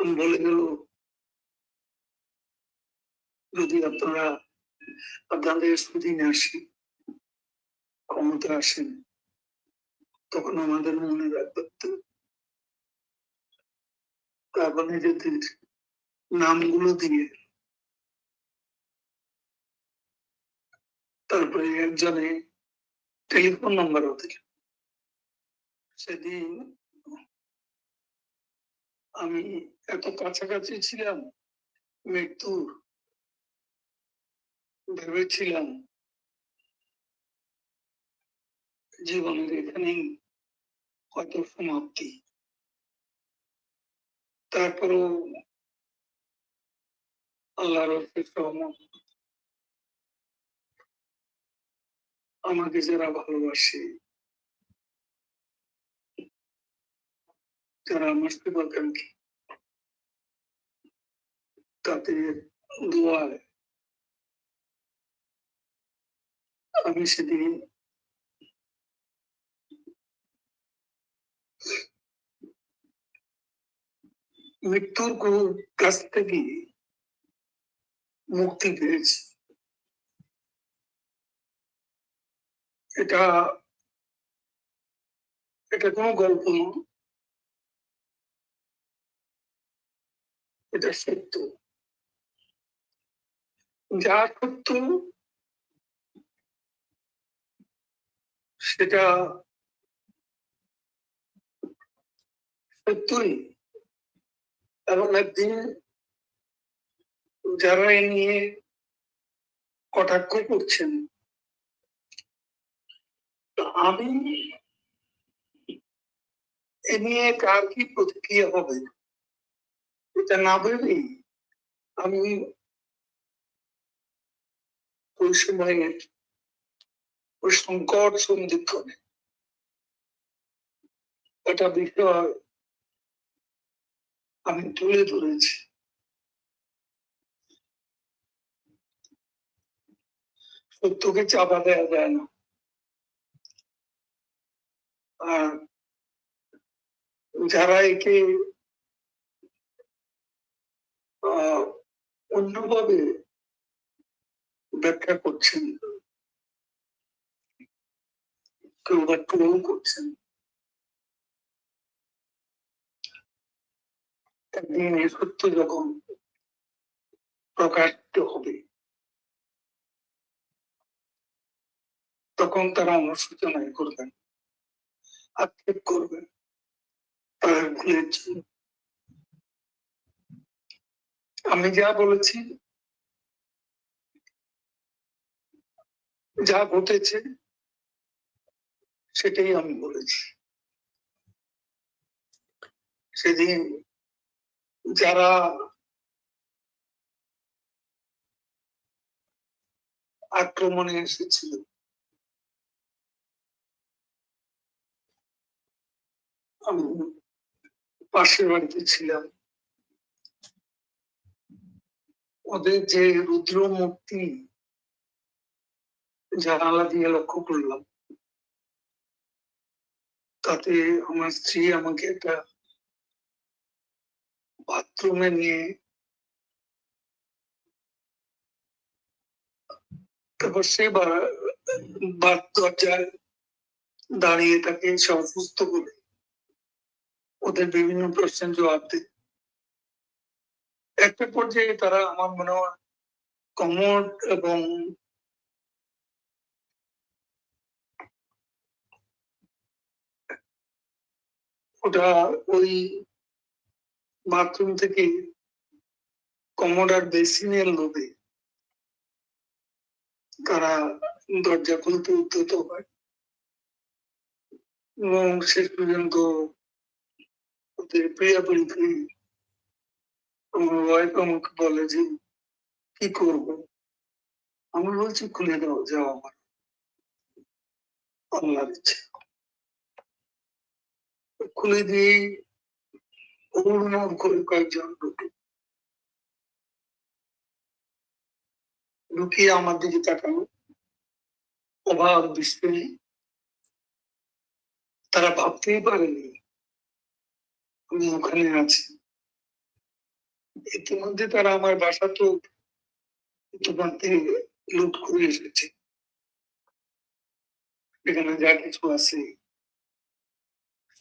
বলে গেল যদি আপনারা আপনাদের সুদিনে আসেন ক্ষমতা আসেন তখন আমাদের মনে রাখবেন তারপর নিজেদের নামগুলো দিয়ে তারপরে একজনে টেলিফোন নাম্বারও দিল। সেদিন আমি এত কাছাকাছি ছিলাম, মৃত্যুর ভেবেছিলাম জীবনের এখানেই হয়তো সমাপ্তি। তারপরও আল্লাহর আমাকে যারা ভালোবাসে যারা আমার শুভাকাঙ্ক্ষী তাদের দোয়ায় আমি সেদিন মৃত্যুর কাছ থেকে মুক্তি পেয়েছি এটা এটা কোনো গল্প নয় এটা সত্য যা সত্য সেটা সত্যই এবং একদিন যারা এ নিয়ে কটাক্ষ করছেন আমি এ নিয়ে কার কি প্রতিক্রিয়া হবে? এটা না ভেবেই আমি ওই সময়ে ওই সংকট সন্ধিক্ষণে একটা বিষয় আমি তুলে ধরেছি। সত্যকে চাপা দেওয়া যায় না। আর যারা একে অন্যভাবে ব্যাখ্যা করছেন কেউ বা ট্রোল করছেন একদিন এই সত্য যখন প্রকাশিত হবে, তখন তারা অনুসূচনায় করবেন, আক্ষেপ করবেন, তারা ভুলের জন্য আমি যা বলেছি, যা ঘটেছে, সেটাই আমি বলেছি। সেদিন যারা আক্রমণে এসেছিল, আমি পাশের বাড়িতে ছিলাম। ওদের যে রুদ্র মূর্তি জানালা দিয়ে লক্ষ্য করলাম, তাতে আমার স্ত্রী আমাকে একটা বাথরুমে নিয়ে তারপর সে বাদ দরজায় দাঁড়িয়ে তাকে সুস্থ করে ওদের বিভিন্ন প্রশ্নের জবাব দেয় একটা পর্যায়ে তারা আমার মনে হয় কমোড এবং ওটা ওই বাথরুম থেকে কমোডার বেসিনের লোভে তারা দরজা খুলতে উদ্যত হয়। এবং শেষ পর্যন্ত ওদের প্রিয়া পরীক্ষা আমার ওয়াইফ আমাকে বলে যে, কি করব? আমি বলছি, খুলে দাও, যাও আমার আল্লাহর ইচ্ছে। খুলে দিয়ে পূর্ণ করে কয়েকজন ঢুকে। ঢুকিয়ে আমার দিকে তাকালো। অভাব বিস্ময়ে। তারা ভাবতেই পারেনি আমি ওখানে আছি। ইতিমধ্যে তারা আমার বাসা তো ইতিমধ্যে লুট করে এসেছে। এখানে যা কিছু আছে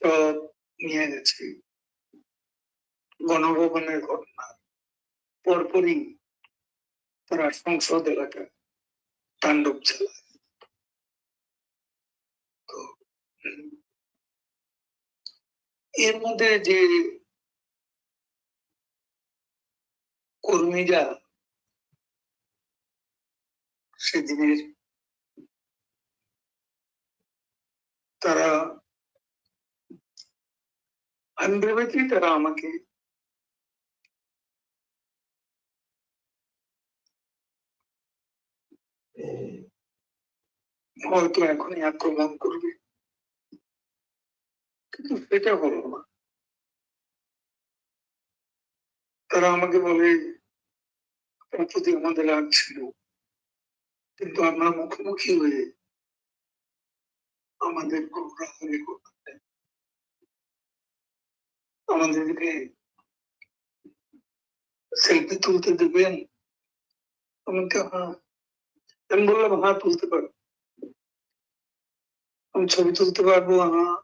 সব নিয়ে গেছে। গণভবনের ঘটনা। পরপরই তারা সংসদ এলাকা তাণ্ডব চালায়। এর মধ্যে যে কর্মীরা সেদিনের তারা আমি তারা আমাকে হয়তো এখনই আক্রমণ করবে। কিন্তু সেটা হলো না। তারা আমাকে বলে আপনার প্রতি আমাদের রাগ ছিল কিন্তু আমরা মুখোমুখি হয়ে আমাদের আমাদেরকে সেলফি তুলতে দেবেন, আমাকে হ্যাঁ আমি বললাম হ্যাঁ তুলতে পারব। আমি ছবি তুলতে পারব হ্যাঁ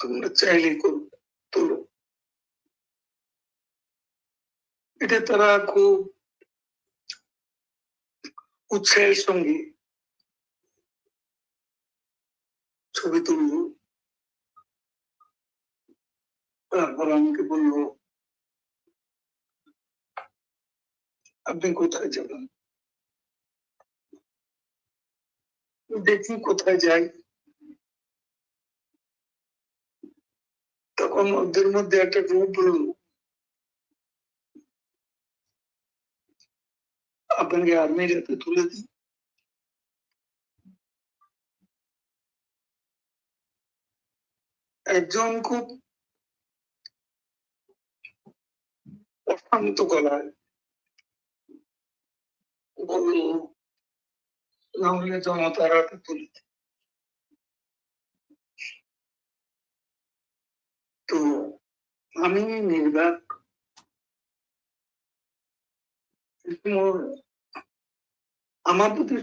তোমরা চাইলে করো তোলো এটা তারা খুব উৎসাহের সঙ্গে ছবি তুললো। তারপর আমাকে বলল, আপনি কোথায় যাবেন? দেখি কোথায় যাই। তখন ওদের মধ্যে একটা গ্রুপ বলল আপনাকে আর্মির হাতে তুলে দিই একজন খুব অশান্ত গলায় বলল, না হলে জনতার হাতে তুলে দিই। তো আমি নির্বাক আমার প্রতি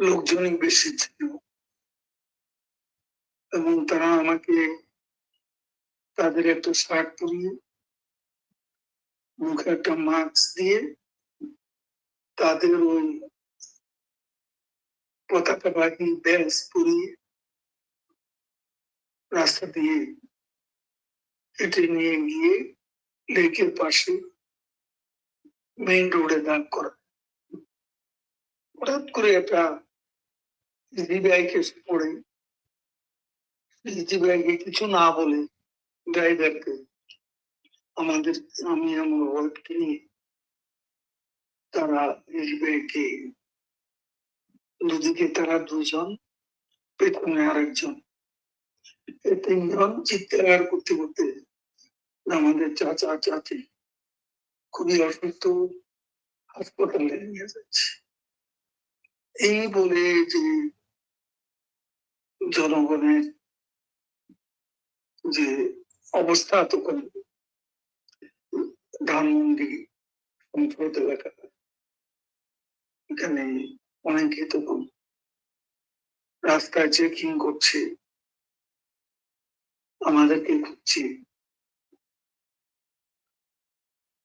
লোকজনই বেশি ছিল। এবং তারা আমাকে তাদের একটা শার্ট পরিয়ে মুখে একটা মাস্ক দিয়ে তাদের ওই পতাকা পতাকাবাহী ব্যাস পরিয়ে রাস্তা দিয়ে হেঁটে নিয়ে গিয়ে লেকের পাশে মেইন রোডে দাঁড় করা হঠাৎ করে একটা ইজি বাইক এসে পড়ে ইজি বাইকে কিছু না বলে ড্রাইভারকে আমাদের আমি আমার ওয়াইফকে নিয়ে তারা ইজি বাইকে দুদিকে তারা দুজন পেছনে আরেকজন তিনজন চিৎকার করতে করতে আমাদের চাচা চাচি খুবই অসুস্থ, হাসপাতালে নিয়ে যাচ্ছে। এই বলে যে জনগণের যে অবস্থা তখন ধানমন্ডি সংসদ এলাকা, এখানে অনেকে তখন রাস্তায় চেকিং করছে, আমাদেরকে খুঁজছে।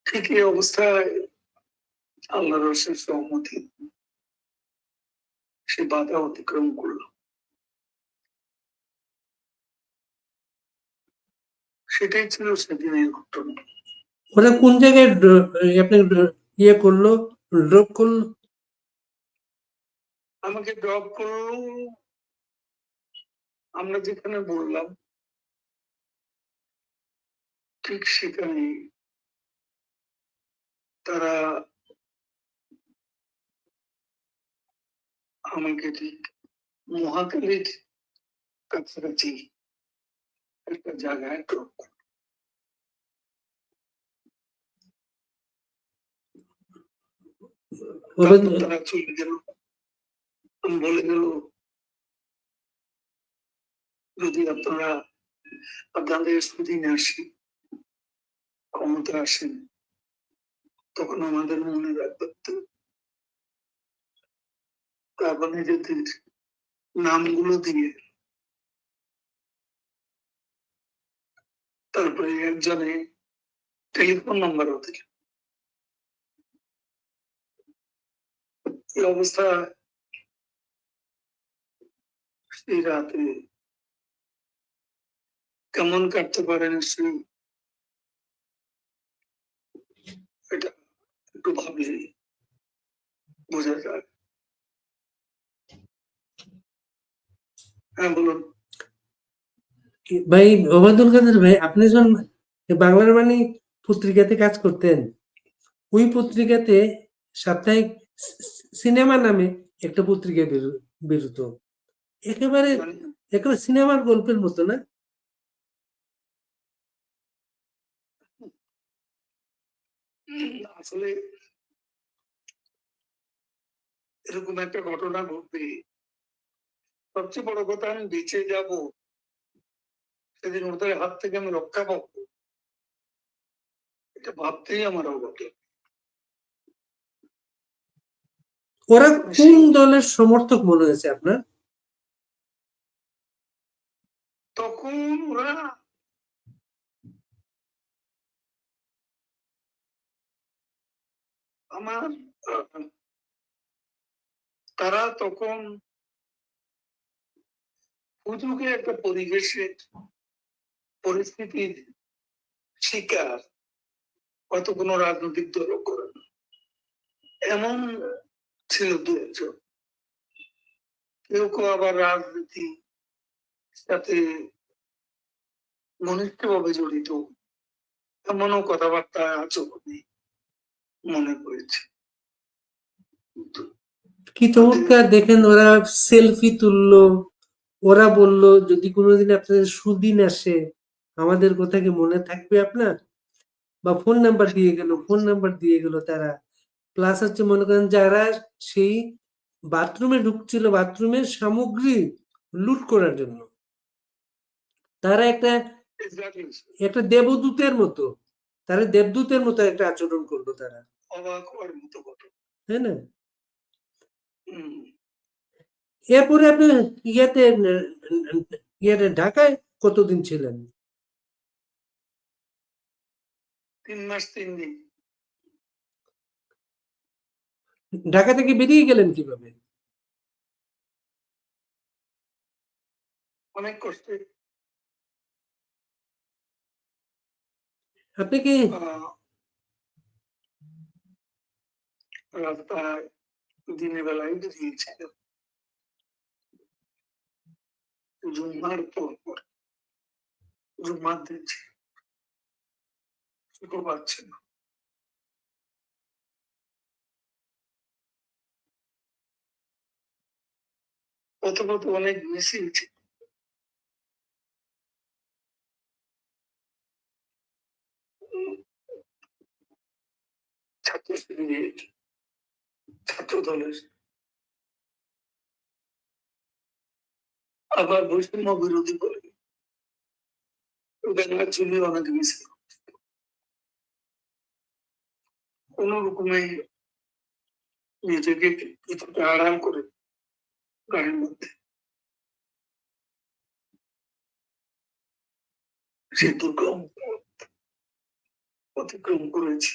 ঠিক এই অবস্থায় আল্লাহ রসের সহমতি। সে বাধা অতিক্রম করল। সেটাই ছিল সেদিনের ঘটনা। ওরা কোন জায়গায় আপনি ইয়ে করল? ড্রপ করল? আমাকে ড্রপ করল। আমরা যেখানে বললাম ঠিক সেখানে তারা আমাকে ঠিক মহাকালীর কাছাকাছি একটা জায়গায় ড্রপ ওরা তারা চলে গেল বলে গেল যদি আপনারা আপনাদের সুদিন আসি ক্ষমতা আসেন তখন আমাদের মনে রাখবেন তো। তারপর নিজেদের নামগুলো দিয়ে তারপরে একজনে টেলিফোন নাম্বারও দিল। এই অবস্থা সেই রাতে কেমন কাটতে পারে নিশ্চয়ই। এটা একটু ভাবলেই বোঝা যায়। হ্যাঁ বলুন। ভাই ওবায়দুল কাদের ভাই আপনি যখন বাংলার বাণী পত্রিকাতে কাজ করতেন ওই পত্রিকাতে সাপ্তাহিক সিনেমা নামে একটা পত্রিকা বেরো- বেরোতো। একেবারে মানে? একেবারে সিনেমার গল্পের মতো না? আসলে এরকম একটা ঘটনা ঘটবে। সবচেয়ে বড় কথা আমি বেঁচে যাব সেদিন ওদের হাত থেকে আমি রক্ষা পাবো। এটা ভাবতেই আমার অবাক। ওরা কোন দলের সমর্থক মনে হয়েছে আপনার? তখন ওরা আমার তারা তখন হুজুকে একটা পরিবেশের পরিস্থিতির শিকার, হয়তো কোনো রাজনৈতিক দলও করে না। এমন ছিল দু একজন কেউ কেউ আবার রাজনীতি সাথে ঘনিষ্ঠভাবে জড়িত এমনও কথাবার্তা আচরণে মনে করেছে। কি চমৎকার দেখেন ওরা সেলফি তুললো ওরা বলল যদি কোনোদিন আপনাদের সুদিন আসে আমাদের কথা কি মনে থাকবে আপনার? বা ফোন নাম্বার দিয়ে গেল ফোন নাম্বার দিয়ে গেল তারা। প্লাস হচ্ছে মনে করেন যারা সেই বাথরুমে ঢুকছিল বাথরুমের সামগ্রী লুট করার জন্য। তারা একটা একটা দেবদূতের মতো তারা দেবদূতের মতো একটা আচরণ করল তারা। অবাক হওয়ার মতো ঘটনা তাই না? এরপরে আপনি ইয়াতে ইয়াতে ঢাকায় কতদিন ছিলেন? তিন মাস তিন দিন। ঢাকা থেকে বেরিয়ে গেলেন কীভাবে? অনেক কষ্টে। আপনি কি রাস্তায় দিনের বেলায় বেরিয়েছিল। জুম্মার পর পর, জুম্মার দিন ছিল। পাচ্ছে না। কত কত অনেক মিছিল ছিল ছাত্র শিবিরের ছাত্র দলের আবার বৈষম্য বিরোধী অনেক মিছিল কোন রকমে নিজেকে কিছুটা আড়াল করে গাড়ির মধ্যে সে দুর্গম অতিক্রম করেছি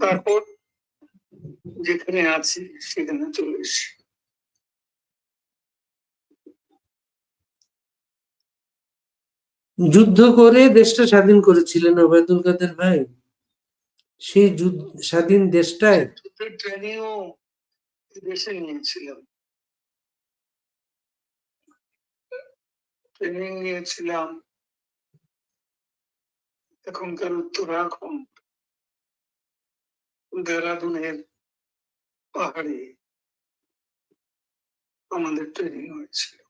তারপর যেখানে আছি সেখানে চলে এসেছি। যুদ্ধ করে দেশটা স্বাধীন করেছিলেন ওবায়দুল কাদের ভাই। সেই যুদ্ধ স্বাধীন দেশটায় যুদ্ধের ট্রেনিংও দেশে নিয়েছিলাম। ট্রেনিং নিয়েছিলাম। এখনকার উত্তরাখণ্ড দেহরাদুনের পাহাড়ে আমাদের ট্রেনিং হয়েছিল